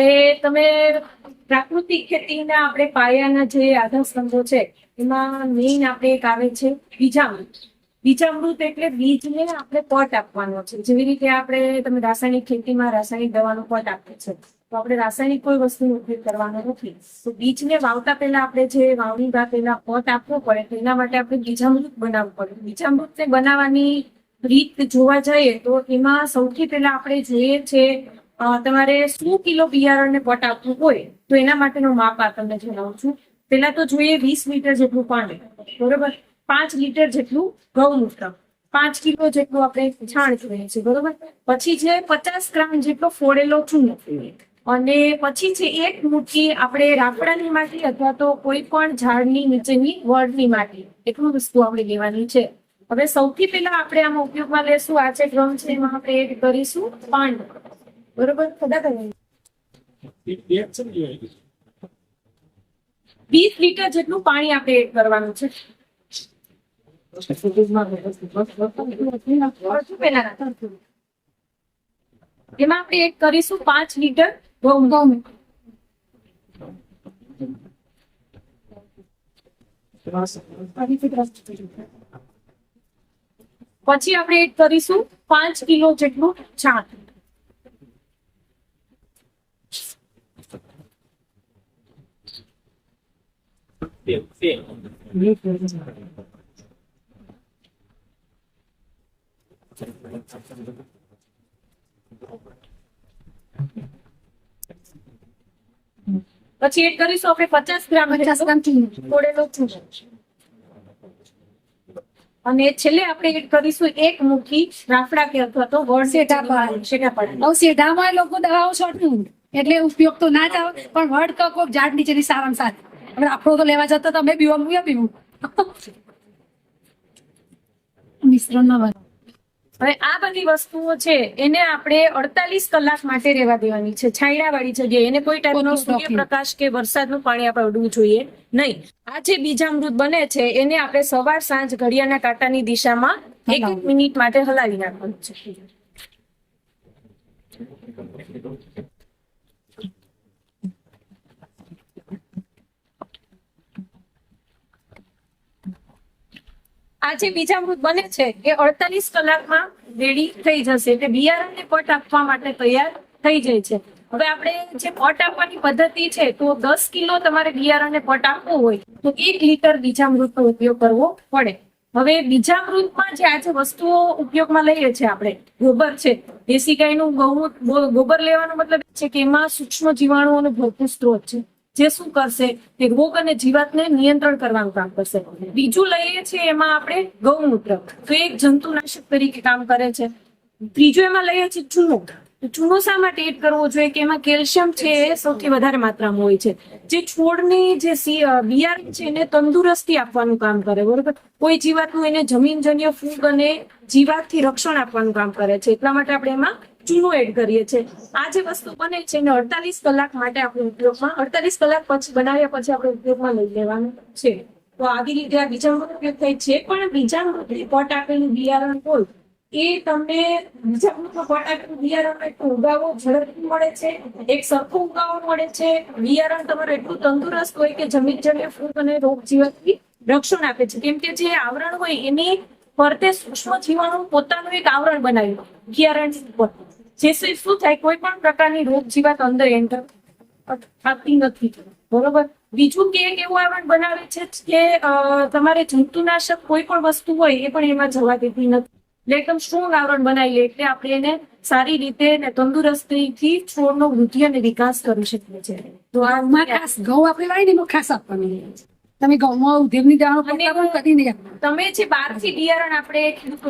હવે તમે પ્રાકૃતિક ખેતીના આપણે પાયાના જે આધાર સ્તંભો છે, એમાં મેઇન આપણે એક આવે છે બીજામૃત. બીજામૃત એટલે બીજને આપણે પટ આપવાનો છે. જેવી રીતે આપણે, તમે રાસાયણિક ખેતીમાં રાસાયણિક દવાનો પટ આપે છે તો આપણે રાસાયણિક કોઈ વસ્તુનો ઉપયોગ કરવાનો નથી. તો બીજને વાવતા પહેલા આપણે જે વાવણી બા પહેલા પટ આપવો પડે તો એના માટે આપણે બીજામૃત બનાવવું પડે. બીજામૃતને બનાવવાની રીત જોવા જઈએ, તો એમાં સૌથી પહેલા આપણે જોઈએ છે તમારે શું કિલો બિયારણને પટ આપવું હોય, તો એના માટેનું માપ આ તમને જણાવું છું. પહેલા તો જોઈએ વીસ લીટર જેટલું પાણી, બરોબર? પાંચ લીટર જેટલું ગૌમૂત્ર પાંચ કિલો જેટલું આપણે છાણ જોઈએ છે, બરોબર? પછી છે પચાસ ગ્રામ જેટલો ફોડેલો ચૂનો. અને પછી છે એક મુઠ્ઠી આપણે રાફડાની માટી અથવા તો કોઈ પણ ઝાડની નીચેની વડની માટી, એટલું વસ્તુ આપણે લેવાની છે. હવે સૌથી પહેલા આપણે આમાં ઉપયોગમાં લેશું, આ છે ડ્રમ છે એમાં આપણે એડ કરીશું પાણી. બરોબર? ખબર વીસ લીટર જેટલું પાણી આપણે એડ કરવાનું છે. એમાં આપણે એડ કરીશું પાંચ લીટર ઘઉં પછી આપણે એડ કરીશું પાંચ કિલો જેટલું છાણ. પછી એડ કરીશું આપણે પચાસ ગ્રામ પચાસ ગ્રામ ચૂનો. તોડેલો ચૂનો. અને છેલ્લે આપણે એડ કરીશું એક મુઠ્ઠી રાફડા કે અથવા તો વળ શેઢા પાડ. શેઢા પાડ હવે શેઢામાં લોકો દવાઓ છોડતું એટલે ઉપયોગ તો ના જ આવે પણ વડ તો કોઈક ઝાડ નીચેની સારામાં સારી. હવે આપણો તો લેવા જતા તમે પીવા હું પીવું મિશ્રણમાં બનાવો. હવે આ બધી વસ્તુઓ છે એને આપણે અડતાલીસ કલાક માટે રહેવા દેવાની છે. છાંયડા વાળી જગ્યાએ એને કોઈ ટાઈપનો સૂર્યપ્રકાશ કે વરસાદનું પાણી આપણે અડવું જોઈએ નહીં. આ જે બીજામૃત બને છે એને આપણે સવાર સાંજ ઘડિયાળના કાંટાની દિશામાં એક એક મિનિટ માટે હલાવી નાખવાનું છે. આ જે બીજામૃત બને છે એ અડતાલીસ કલાકમાં રેડી થઈ જશે. એટલે બિયારણને પટ આપવા માટે તૈયાર થઈ જાય છે. હવે આપણે જે પટ આપવાની પદ્ધતિ છે, તો દસ કિલો તમારે બિયારણને પટ આપવો હોય, તો એક લીટર બીજામૃતનો ઉપયોગ કરવો પડે. હવે બીજામૃતમાં જે આજે વસ્તુઓ ઉપયોગમાં લઈએ છીએ આપણે, ગોબર છે. દેશી ગાયનું ગૌ, ગોબર લેવાનો મતલબ છે કે એમાં સૂક્ષ્મ જીવાણુઓનો ભરપૂર સ્ત્રોત છે. જે શું કરશે તે રોગ અને જીવાતને નિયંત્રણ કરવાનું કામ કરશે. બીજું લઈએ છીએ એમાં આપણે ગૌમૂત્ર. તો એક જંતુનાશક તરીકે કામ કરે છે. ત્રીજું એમાં લઈએ છીએ ચૂનો. ચૂનો શા માટે એડ કરવો જોઈએ કે એમાં કેલ્શિયમ છે એ સૌથી વધારે માત્રામાં હોય છે. જે છોડની જે બિયારણ છે એને તંદુરસ્તી આપવાનું કામ કરે, બરોબર? કોઈ જીવાતનું એને જમીનજન્ય ફૂગ અને જીવાતથી રક્ષણ આપવાનું કામ કરે છે. એટલા માટે આપણે એમાં ચૂનો એડ કરીએ છીએ. આ જે વસ્તુ બને છે એને અડતાલીસ કલાક માટે આપણે ઉપયોગમાં, અડતાલીસ કલાક પછી બનાવ્યા પછી આપણે ઉપયોગમાં લઈ લેવાનું છે. તો આવી રીતે આ બીજામૃત ઉપયોગ થાય છે. પણ બીજામૃતની પટ આપેલું બિયારણ હોય, એ તમને બીજા પટ આપેલું બિયારણ એટલું ઉગાવો ઝડપથી મળે છે. એક સરખું ઉગાવો મળે છે. બિયારણ તમારું એટલું તંદુરસ્ત હોય કે જમીન જમીનજન્ય ફૂગ અને રોગ જીવનથી રક્ષણ આપે છે. કેમ કે જે આવરણ હોય, એની ફરતે સૂક્ષ્મ જીવાણુ પોતાનું એક આવરણ બનાવ્યું બિયારણ ઉપર. જેથી શું થાય કોઈ પણ પ્રકારની રોગ જીવાત અંદર એન્ટર થતી નથી. બરોબર? બીજું કે એવું આવરણ બનાવે છે કે તમારે જંતુનાશક કોઈ પણ વસ્તુ હોય એ પણ એમાં જવા દેતી નથી. એટલે એકદમ સ્ટ્રોંગ આવરણ બનાવી લે એટલે આપણે એને સારી રીતે ને તંદુરસ્તીથી છોડનો વૃદ્ધિ અને વિકાસ કરી શકીએ છીએ. તો આ ઘઉંમાં ખાસ ઘઉં આપણે વાવીએ ને એમાં ખાસ આપવાનું તમે ઘઉંમાં ઉધેરની દાણો અને તમે જે બહારથી બિયારણ આપણે ખેડૂતો